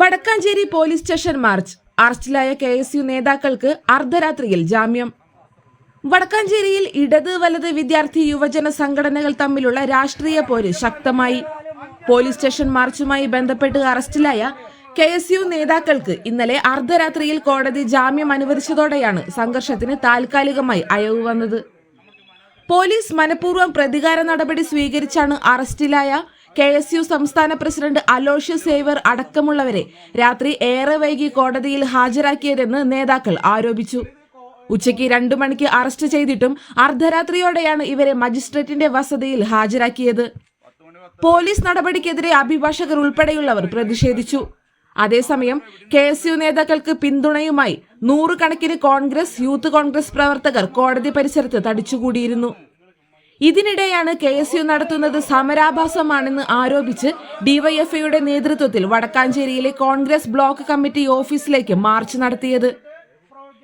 Vadakkanchery police station march. അറസ്റ്റിലായ K S U നേതാക്കൾക്ക് അർദ്ധരാത്രിയിൽ ജാമ്യം. വടക്കാഞ്ചേരിയിൽ ഇടത് വലത് വിദ്യാർത്ഥി യുവജന സംഘടനകൾ തമ്മിലുള്ള രാഷ്ട്രീയ പോര് ശക്തമായി. പോലീസ് സ്റ്റേഷൻ മാർച്ചുമായി ബന്ധപ്പെട്ട് അറസ്റ്റിലായ കെ എസ് യു നേതാക്കൾക്ക് ഇന്നലെ അർദ്ധരാത്രിയിൽ കോടതി ജാമ്യം അനുവദിച്ചതോടെയാണ് സംഘർഷത്തിന് താൽക്കാലികമായി അയവ് വന്നത്. പോലീസ് മനഃപൂർവം പ്രതികാര നടപടി സ്വീകരിച്ചാണ് അറസ്റ്റിലായ കെ എസ് യു സംസ്ഥാന പ്രസിഡന്റ് അലോഷ്യ സേവർ അടക്കമുള്ളവരെ രാത്രി ഏറെ വൈകി കോടതിയിൽ ഹാജരാക്കിയതെന്ന് നേതാക്കൾ ആരോപിച്ചു. ഉച്ചയ്ക്ക് രണ്ടു മണിക്ക് അറസ്റ്റ് ചെയ്തിട്ടും അർദ്ധരാത്രിയോടെയാണ് ഇവരെ മജിസ്ട്രേറ്റിന്റെ വസതിയിൽ ഹാജരാക്കിയത്. പോലീസ് നടപടിക്കെതിരെ അഭിഭാഷകർ ഉൾപ്പെടെയുള്ളവർ പ്രതിഷേധിച്ചു. അതേസമയം കെ എസ് യു നേതാക്കൾക്ക് പിന്തുണയുമായി നൂറുകണക്കിന് കോൺഗ്രസ് യൂത്ത് കോൺഗ്രസ് പ്രവർത്തകർ കോടതി പരിസരത്ത് തടിച്ചുകൂടിയിരുന്നു. ഇതിനിടെയാണ് കെ എസ് യു നടത്തുന്നത് സമരാഭാസമാണെന്ന് ആരോപിച്ച് ഡിവൈഎഫ്ഐയുടെ നേതൃത്വത്തിൽ വടക്കാഞ്ചേരിയിലെ കോൺഗ്രസ് ബ്ലോക്ക് കമ്മിറ്റി ഓഫീസിലേക്ക് മാർച്ച് നടത്തിയത്.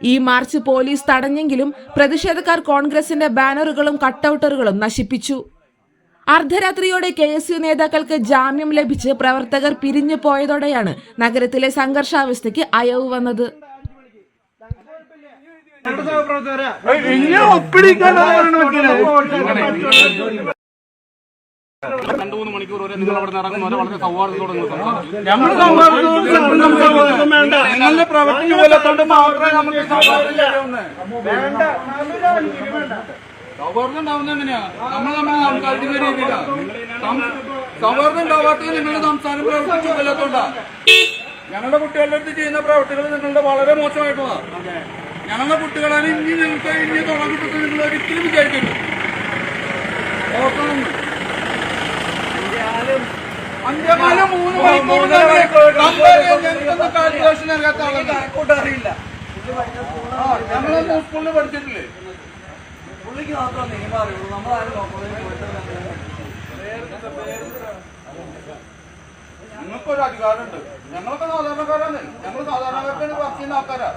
ഈ മാർച്ച് പോലീസ് തടഞ്ഞെങ്കിലും പ്രതിഷേധക്കാർ കോൺഗ്രസിന്റെ ബാനറുകളും കട്ടൌട്ടറുകളും നശിപ്പിച്ചു. അർദ്ധരാത്രിയോടെ കെ എസ് യു നേതാക്കൾക്ക് ജാമ്യം ലഭിച്ച് പ്രവർത്തകർ പിരിഞ്ഞു പോയതോടെയാണ് നഗരത്തിലെ സംഘർഷാവസ്ഥയ്ക്ക് അയവ് വന്നത്. മൂന്ന് മണിക്കൂർ വരെ നിങ്ങൾ അവിടെ വേണ്ട നിങ്ങളുടെ സൗഹാർദ്ദം തരുമെന്ന് സൗഹാർദ്ദം എങ്ങനെയാ? നമ്മൾ സംസാരിക്കുന്ന സൗഹാർദ്ദം ഉണ്ടാവാത്തത് നിങ്ങളുടെ സംസാരം പ്രവർത്തിച്ചു കൊല്ലത്തോണ്ടാ ഞങ്ങളുടെ കുട്ടികളുടെ അടുത്ത് ചെയ്യുന്ന പ്രവർത്തികൾ നിങ്ങളുടെ വളരെ മോശമായിട്ടുള്ള ഞങ്ങളുടെ കുട്ടികളാണ് ഇനി നിങ്ങൾക്ക് ഇനി തുടങ്ങി കിട്ടുന്ന നിങ്ങൾ ഒരിക്കലും വിചാരിക്കരുത്. ഓർക്കണം. അഞ്ചേകാലം മൂന്ന് മണിക്കൂർ ഞങ്ങളൊന്നും സ്കൂളിൽ പഠിച്ചിട്ടില്ലേ? പുള്ളിക്ക് മാത്രം നിയമം നമ്മളാരും നിങ്ങൾക്കൊരു അധികാരമുണ്ട്. ഞങ്ങളൊക്കെ സാധാരണക്കാരാണ്. ഞങ്ങൾ സാധാരണക്കാർക്ക് വർക്ക് ചെയ്യുന്ന ആൾക്കാരാ.